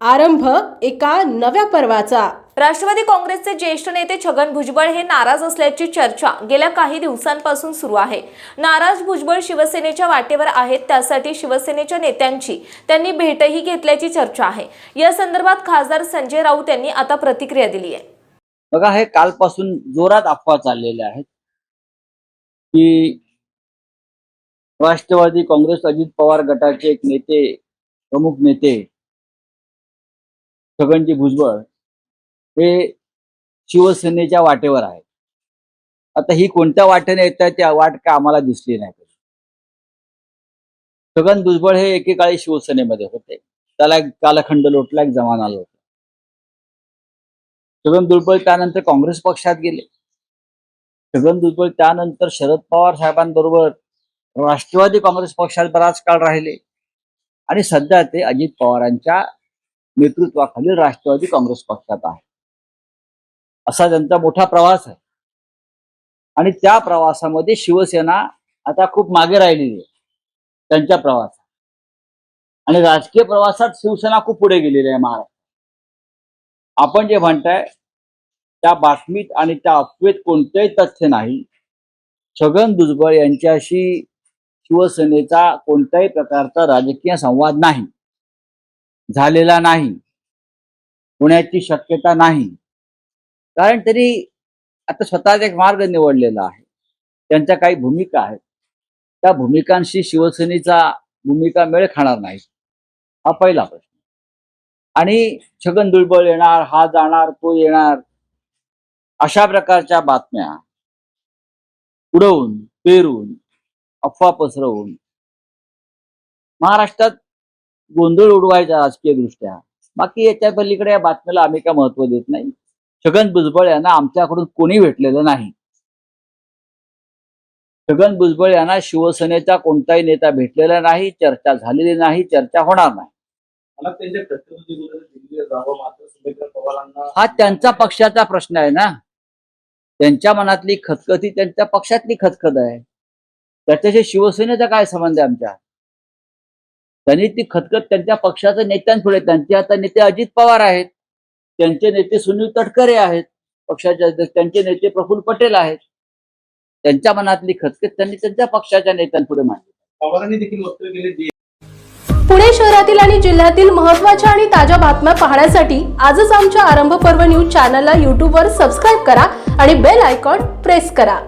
आरंभ एका नव्या पर्वाचा. राष्ट्रवादी काँग्रेसचे ज्येष्ठ नेते छगन भुजबळ हे नाराज असल्याची चर्चा गेल्या काही दिवसांपासून सुरू आहे. नाराज भुजबळ शिवसेनेच्या वाटेवर आहेत त्यासाठी शिवसेनेच्या नेत्यांची त्यांनी भेटही घेतल्याची चर्चा आहे. या संदर्भात खासदार संजय राऊत यांनी आता प्रतिक्रिया दिली आहे. बघा हे कालपासून जोरात अफवा चाललेल्या आहेत की राष्ट्रवादी काँग्रेस अजित पवार गटाचे एक नेते प्रमुख नेते छगनजी भुजबळ हे शिवसेनेच्या वाटेवर आहेत. आता ही कोणत्या वाटेने येत आहे त्या वाट का आम्हाला दिसली नाही. छगन भुजबळ हे एकेकाळी शिवसेनेमध्ये होते. त्याला एक कालखंड लोटला एक जमाना लोटला. छगन भुजबळ त्यानंतर काँग्रेस पक्षात गेले. छगन भुजबळ त्यानंतर शरद पवार साहेबांबरोबर राष्ट्रवादी काँग्रेस पक्षात बराच काळ राहिले. आणि सध्या ते अजित पवारांच्या नेतृत्वाखालील राष्ट्रवादी काँग्रेस पक्षात आहे. असा त्यांचा मोठा प्रवास आहे. आणि त्या प्रवासामध्ये शिवसेना आता खूप मागे राहिलेली आहे. त्यांच्या प्रवासात. आणि राजकीय प्रवासात शिवसेना खूप पुढे गेलेली आहे महाराष्ट्रात. आपण जे म्हणताय त्या बातमीत आणि त्या अफवेत कोणतेही तथ्य नाही. छगन भुजबळ यांच्याशी शिवसेनेचा कोणत्याही प्रकारचा राजकीय संवाद नाही. झालेला नाही. होण्याची शक्यता नाही. कारण तरी आता स्वतःचा एक मार्ग निवडलेला आहे. त्यांच्या काही भूमिका आहेत. त्या भूमिकांशी शिवसेनेचा भूमिका मेळ खाणार नाही. हा पहिला प्रश्न. आणि छगन दुर्बळ येणार हा जाणार तो येणार. अशा प्रकारच्या बातम्या उडवून पेरून अफवा पसरवून महाराष्ट्रात गोंधळ उडवायचा राजकीय दृष्ट्या बाकी याच्या पलीकडे या बातमीला आम्ही काय महत्त्व देत नाही. छगन भुजबळ यांना आमच्याकडून कोणी भेटलेलं नाही. छगन भुजबळ यांना शिवसेनेचा कोणताही नेता भेटलेला नाही चर्चा झालेली नाही चर्चा होणार नाही. हा त्यांचा पक्षाचा प्रश्न आहे ना. त्यांच्या मनातली खतखती त्यांच्या पक्षातली खतखत आहे. त्याच्याशी शिवसेनेचा काय संबंध आहे आमच्या? त्यांनी ती खतखत त्यांच्या पक्षाच्या नेत्यांपुढे त्यांचे आता नेते अजित पवार आहेत. त्यांचे नेते सुनील तटकरे आहेत. पक्षाचे अध्यक्ष त्यांचे नेते प्रफुल्ल पटेल आहेत. त्यांच्या मनातली खतखत त्यांनी त्यांच्या पक्षाच्या नेत्यांपुढे मांडली. पवारांनी देखील वक्तव्य केले पुणे शहरातील आणि जिल्ह्यातील महत्त्वाच्या आणि ताज्या बातम्या पाहण्यासाठी आजच आमच्या आरंभ पर्व न्यूज चॅनलला यूट्यूबवर सबस्क्राईब करा आणि बेल आयकॉन प्रेस करा.